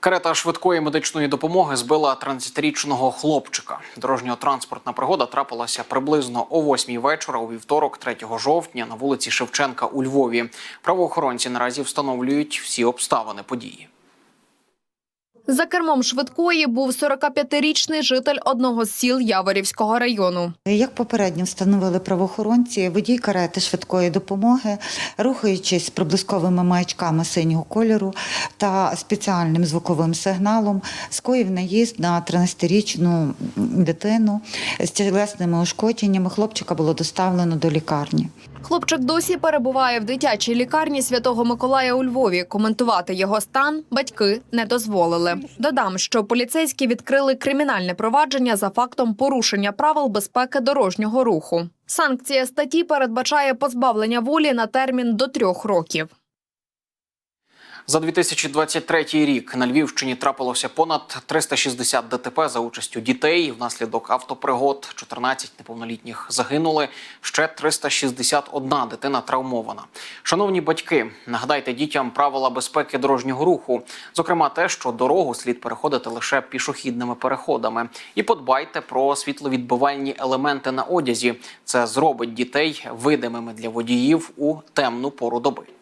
Карета швидкої медичної допомоги збила 13-річного хлопчика. Дорожньо-транспортна пригода трапилася приблизно о 8 вечора у вівторок, 3 жовтня, на вулиці Шевченка у Львові. Правоохоронці наразі встановлюють всі обставини події. За кермом швидкої був 45-річний житель одного з сіл Яворівського району. Як попередньо встановили правоохоронці, водій карети швидкої допомоги, рухаючись проблисковими маячками синього кольору та спеціальним звуковим сигналом, скоїв наїзд на 13-річну дитину з тілесними ушкодженнями. Хлопчика було доставлено до лікарні. Хлопчик досі перебуває в дитячій лікарні Святого Миколая у Львові. Коментувати його стан батьки не дозволили. Додам, що поліцейські відкрили кримінальне провадження за фактом порушення правил безпеки дорожнього руху. Санкція статті передбачає позбавлення волі на термін до трьох років. За 2023 рік на Львівщині трапилося понад 360 ДТП за участю дітей. Внаслідок автопригод 14 неповнолітніх загинули. Ще 361 дитина травмована. Шановні батьки, нагадайте дітям правила безпеки дорожнього руху, зокрема те, що дорогу слід переходити лише пішохідними переходами. І подбайте про світловідбивальні елементи на одязі. Це зробить дітей видимими для водіїв у темну пору доби.